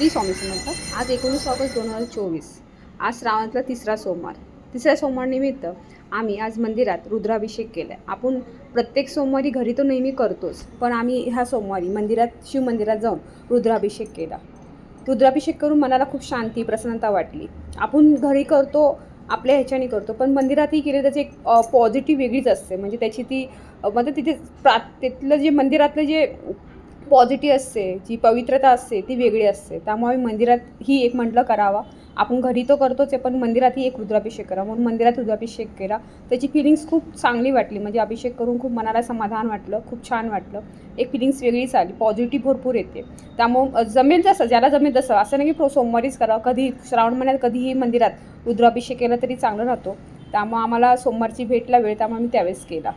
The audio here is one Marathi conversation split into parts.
श्री स्वामी समर्थ. आज एकोणीस ऑगस्ट दोन हजार चोवीस. आज श्रावणातला तिसरा सोमवार. तिसऱ्या सोमवारनिमित्त आम्ही आज मंदिरात रुद्राभिषेक केला आहे आपण प्रत्येक सोमवारी घरी तो नेहमी करतोच पण आम्ही ह्या सोमवारी मंदिरात शिव मंदिरात जाऊन रुद्राभिषेक केला. रुद्राभिषेक करून मनाला खूप शांती प्रसन्नता वाटली. आपण घरी करतो आपल्या ह्याच्याने करतो पण मंदिरातही केले त्याची एक पॉझिटिव्ह वेगळीच असते. म्हणजे त्याची ती म्हणजे तिथे प्रा तिथलं जे मंदिरातलं जे पॉझिटिव्ह असते जी पवित्रता असते ती वेगळी असते. त्यामुळे मंदिरात ही एक म्हटलं करावा. आपण घरी तो करतोच आहे पण मंदिरातही एक रुद्राभिषेक करा म्हणून मंदिरात रुद्राभिषेक केला. त्याची फिलिंग्स खूप चांगली वाटली. म्हणजे अभिषेक करून खूप मनाला समाधान वाटलं खूप छान वाटलं. एक फिलिंग्स वेगळीच आली. पॉझिटिव्ह भरपूर येते. त्यामुळं जमेल जसं ज्याला जमेल तसं. असं नाही की प्रो सोमवारीच करा कधी श्रावण महिन्यात कधीही मंदिरात रुद्राभिषेक केला तरी चांगलं राहतो. त्यामुळं आम्हाला सोमवारची भेटला वेळ त्यामुळे मी त्यावेळेस केला.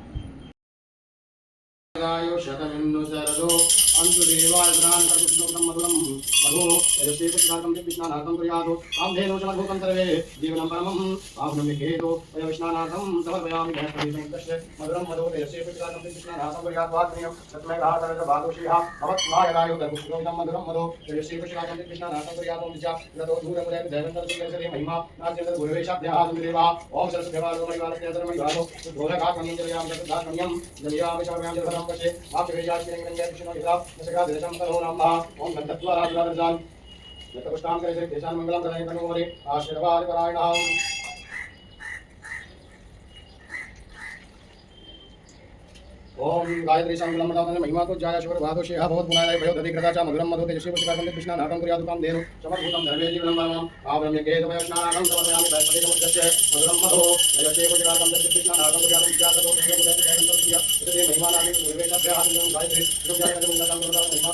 गायो शतमिन्नु शरदो अन्तुदेवायत्रान् कर्पुष्णोक्तं कुर्यादो काम्भेनो च सर्वे जीवनं परमं पावनं विहेतो वयविष्णानाथं समर्पयामि बृहस्पतिसमुद्रस्य मधुरं मधु यजस्ते पुष्णाकं कृष्णानाथं कुर्यादो आत्मनीयं मधुरं मधु यजस्ते पुष्णाकं कुर्यादो विद्या यतो दूरमुदय दैवन्तं महिमा नास्यन्त गुरुवेशाभ्याः सुदेवा ॐ सरस्वतीवालो मणिवालस्य धर्मैवालो भोगकात्मनीं जलयामि ओम गंधत्वाराजान यतपुष्टाम करे से देशान मंगलम प्रदाय करो हमारे आशीर्वाद परायणाम ओम गायत्री संगलम मदातने महिमा तो जाया शुभर भादो शेहा बहुत गुणाय भयो धरि कृताचा मधुरम मधो तेजस्वी पुष्काकंद कृष्णा नाटम क्रिया दुकाम देनु चमद्भूतम धर्मेजी विलंबम आब्रह्म केतु भय स्नानानं समयामि भयपति नमो जस्य मधुरम मधो जयसे पुष्काकंद कृष्णा नाटम क्रिया दुकाम देनु नामि गुरुवेश अभ्यासं गायत्री जो जाय नमो नमः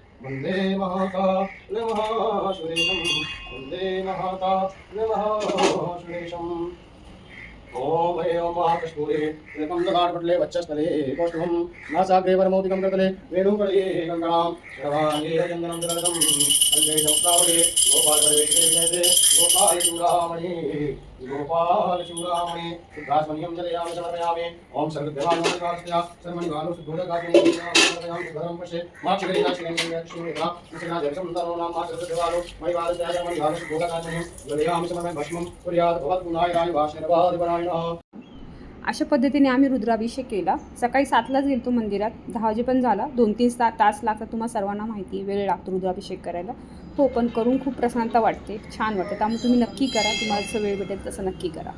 वन्दे गुणाय नमः सुरेशं वन्दे महाकालमहासुरेशं नमः सुरेशम्। ॐ एवं महाकस्तूरे एकं वक्षस्थले कौष्ठवं नासाग्रे कृतले वेणुकळे गङ्गां श्रवाङ्गे चन्दनं दरदं अङ्गे गोपाल गोपालपरिवेशे गोपालचूडामणि गोपालचूडामणि शुद्धास्मनियं जलयामि समर्पयामि। ॐ सर्वदेवानुवास्य सर्वनिवानो शुद्धोदकास्मि समर्पयामि सुधरं पश्ये। माक्षिकरी नाशिकं गङ्गाक्षिमेधा निशिना जगतं तनो नाम सर्वदेवानो मयिवारस्याय मयिवारो शुद्धोदकास्मि जलयामि समर्पयामि भस्मं। कुर्यात् भवद्गुणाय राय वासनवादिपरायणः अशा पद्धतीने आम्ही रुद्राभिषेक केला. सकाळी सातलाच गेलतो मंदिरात. दहा वाजेपर्यंत झाला. दोन तीन ता तास लागतात तुम्हाला सर्वांना माहिती. वेळ लागतो रुद्राभिषेक करायला. हो पण करून खूप प्रसन्नता वाटते. छान वाटते. त्यामुळे तुम्ही नक्की करा. तुम्हाला जसं वेळ भेटेल तसं नक्की करा.